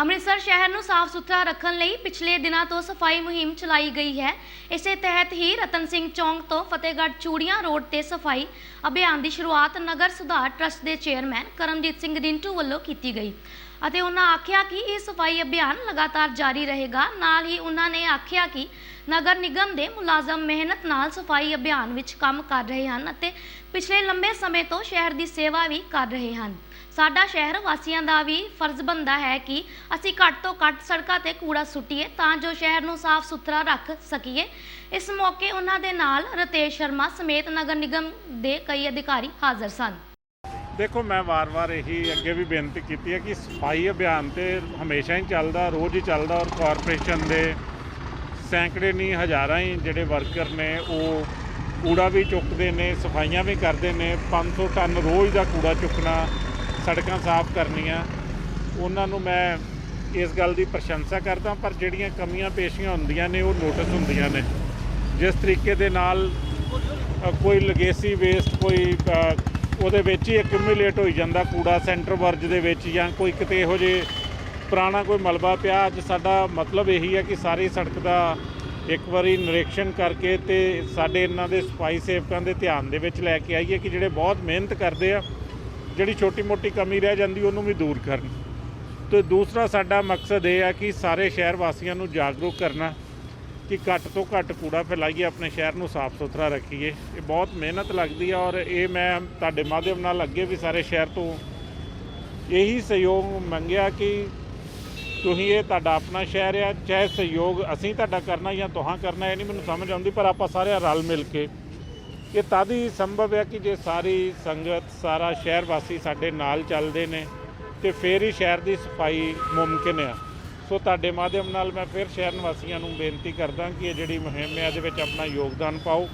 ਅੰਮ੍ਰਿਤਸਰ ਸ਼ਹਿਰ ਨੂੰ ਸਾਫ਼ ਸੁਥਰਾ ਰੱਖਣ ਲਈ ਪਿਛਲੇ ਦਿਨਾਂ ਤੋਂ ਸਫ਼ਾਈ ਮੁਹਿੰਮ ਚਲਾਈ ਗਈ ਹੈ। ਇਸੇ ਤਹਿਤ ਹੀ ਰਤਨ ਸਿੰਘ ਚੌਂਕ ਤੋਂ ਫਤਿਹਗੜ੍ਹ ਚੂੜੀਆਂ ਰੋਡ ਤੇ ਸਫ਼ਾਈ ਅਭਿਆਨ ਦੀ ਸ਼ੁਰੂਆਤ ਨਗਰ ਸੁਧਾਰ ਟਰਸਟ ਦੇ ਚੇਅਰਮੈਨ ਕਰਮਜੀਤ ਸਿੰਘ ਰਿੰਟੂ ਵੱਲੋਂ ਕੀਤੀ ਗਈ ਅਤੇ ਉਹਨਾਂ ਆਖਿਆ ਕਿ ਇਹ ਸਫ਼ਾਈ ਅਭਿਆਨ ਲਗਾਤਾਰ ਜਾਰੀ ਰਹੇਗਾ। ਨਾਲ ਹੀ ਉਹਨਾਂ ਨੇ ਆਖਿਆ ਕਿ ਨਗਰ ਨਿਗਮ ਦੇ ਮੁਲਾਜ਼ਮ ਮਿਹਨਤ ਨਾਲ ਸਫ਼ਾਈ ਅਭਿਆਨ ਵਿੱਚ ਕੰਮ ਕਰ ਰਹੇ ਹਨ ਅਤੇ ਪਿਛਲੇ ਲੰਬੇ ਸਮੇਂ ਤੋਂ ਸ਼ਹਿਰ ਦੀ ਸੇਵਾ ਵੀ ਕਰ ਰਹੇ ਹਨ। ਸਾਡਾ ਸ਼ਹਿਰ ਵਾਸੀਆਂ ਦਾ ਵੀ ਫਰਜ਼ ਬਣਦਾ ਹੈ ਕਿ ਅਸੀਂ ਘੱਟ ਤੋਂ ਘੱਟ ਸੜਕਾਂ ਤੇ ਕੂੜਾ ਸੁੱਟੀਏ ਤਾਂ ਜੋ ਸ਼ਹਿਰ ਨੂੰ ਸਾਫ਼ ਸੁਥਰਾ ਰੱਖ ਸਕੀਏ। ਇਸ ਮੌਕੇ ਉਹਨਾਂ ਦੇ ਨਾਲ ਰਤੇਸ਼ ਸ਼ਰਮਾ ਸਮੇਤ ਨਗਰ ਨਿਗਮ ਦੇ ਕਈ ਅਧਿਕਾਰੀ ਹਾਜ਼ਰ ਸਨ। ਦੇਖੋ, ਮੈਂ ਵਾਰ-ਵਾਰ ਇਹੀ ਅੱਗੇ ਵੀ ਬੇਨਤੀ ਕੀਤੀ ਹੈ ਕਿ ਸਫ਼ਾਈ ਅਭਿਆਨ ਤੇ ਹਮੇਸ਼ਾ ਹੀ ਚੱਲਦਾ, ਰੋਜ਼ ਹੀ ਚੱਲਦਾ ਔਰ ਕਾਰਪੋਰੇਸ਼ਨ ਦੇ ਸੈਂਕੜੇ ਨਹੀਂ, ਹਜ਼ਾਰਾਂ ਹੀ ਜਿਹੜੇ ਵਰਕਰ ਨੇ, ਉਹ ਕੂੜਾ ਵੀ ਚੁੱਕਦੇ ਨੇ, ਸਫਾਈਆਂ ਵੀ ਕਰਦੇ ਨੇ। 500 ਟਨ ਰੋਜ਼ ਦਾ ਕੂੜਾ ਚੁੱਕਣਾ, ਸੜਕਾਂ ਸਾਫ਼ ਕਰਨੀਆਂ। ਉਹਨਾਂ ਨੂੰ ਮੈਂ ਇਸ ਗੱਲ ਦੀ ਪ੍ਰਸ਼ੰਸਾ ਕਰਦਾ, ਪਰ ਜਿਹੜੀਆਂ ਕਮੀਆਂ ਪੇਸ਼ੀਆਂ ਹੁੰਦੀਆਂ ਨੇ, ਉਹ ਨੋਟਿਸ ਹੁੰਦੀਆਂ ਨੇ। ਜਿਸ ਤਰੀਕੇ ਦੇ ਨਾਲ ਕੋਈ ਲਗੇਸੀ ਵੇਸਟ ਕੋਈ ਉਹਦੇ ਵਿੱਚ ਹੀ ਐਕਿਊਮੂਲੇਟ ਹੋਈ ਜਾਂਦਾ, ਕੂੜਾ ਸੈਂਟਰ ਵਰਜ ਦੇ ਵਿੱਚ, ਜਾਂ ਕੋਈ ਕਿਤੇ ਇਹੋ ਜਿਹੇ ਪੁਰਾਣਾ ਕੋਈ ਮਲਬਾ ਪਿਆ, ਅੱਜ ਸਾਡਾ ਮਤਲਬ ਇਹੀ ਹੈ ਕਿ ਸਾਰੀ ਸੜਕ ਦਾ ਇੱਕ ਵਾਰੀ ਨਿਰੀਖਣ ਕਰਕੇ ਤੇ ਸਾਡੇ ਇਹਨਾਂ ਦੇ ਸਫ਼ਾਈ ਸੇਵਕਾਂ ਦੇ ਧਿਆਨ ਦੇ ਵਿੱਚ ਲੈ ਕੇ ਆਈਏ ਕਿ ਜਿਹੜੇ ਬਹੁਤ ਮਿਹਨਤ ਕਰਦੇ ਆ, ਜਿਹੜੀ ਛੋਟੀ ਮੋਟੀ ਕਮੀ ਰਹਿ ਜਾਂਦੀ, ਉਹਨੂੰ ਵੀ ਦੂਰ ਕਰਨ। ਤੇ ਦੂਸਰਾ ਸਾਡਾ ਮਕਸਦ ਇਹ ਆ ਕਿ ਸਾਰੇ ਸ਼ਹਿਰ ਵਾਸੀਆਂ ਨੂੰ ਜਾਗਰੂਕ ਕਰਨਾ ਕਿ ਘੱਟ ਤੋਂ ਘੱਟ ਕੂੜਾ ਫੈਲਾਈਏ, ਆਪਣੇ ਸ਼ਹਿਰ ਨੂੰ ਸਾਫ਼ ਸੁਥਰਾ ਰੱਖੀਏ। ਇਹ ਬਹੁਤ ਮਿਹਨਤ ਲੱਗਦੀ ਹੈ ਔਰ ਇਹ ਮੈਂ ਤੁਹਾਡੇ ਮਾਧਿਅਮ ਨਾਲ ਅੱਗੇ ਵੀ ਸਾਰੇ ਸ਼ਹਿਰ ਤੋਂ ਇਹੀ ਸਹਿਯੋਗ ਮੰਗਿਆ ਕਿ ਤੁਸੀਂ ਇਹ ਤੁਹਾਡਾ ਆਪਣਾ ਸ਼ਹਿਰ ਆ, ਚਾਹੇ ਸਹਿਯੋਗ ਅਸੀਂ ਤੁਹਾਡਾ ਕਰਨਾ ਜਾਂ ਤੁਹਾਂ ਕਰਨਾ, ਇਹ ਨਹੀਂ ਮੈਨੂੰ ਸਮਝ ਆਉਂਦੀ, ਪਰ ਆਪਾਂ ਸਾਰੇ ਰਲ ਮਿਲ ਕੇ ਇਹ ਤਦ ਹੀ ਸੰਭਵ ਹੈ ਕਿ ਜੇ ਸਾਰੀ ਸੰਗਤ, ਸਾਰਾ ਸ਼ਹਿਰ ਵਾਸੀ ਸਾਡੇ ਨਾਲ ਚੱਲਦੇ ਨੇ। ਤੇ ਫਿਰ ਹੀ ਸ਼ਹਿਰ ਦੀ ਸਫ਼ਾਈ ਮੁਮਕਿਨ ਆ। ਸੋ ਤੁਹਾਡੇ ਮਾਧਿਅਮ ਨਾਲ ਮੈਂ ਫਿਰ ਸ਼ਹਿਰ ਨਿਵਾਸੀਆਂ ਨੂੰ ਬੇਨਤੀ ਕਰਦਾ ਕਿ ਇਹ ਜਿਹੜੀ ਮੁਹਿੰਮ ਹੈ, ਇਹਦੇ ਵਿੱਚ ਆਪਣਾ ਯੋਗਦਾਨ ਪਾਓ।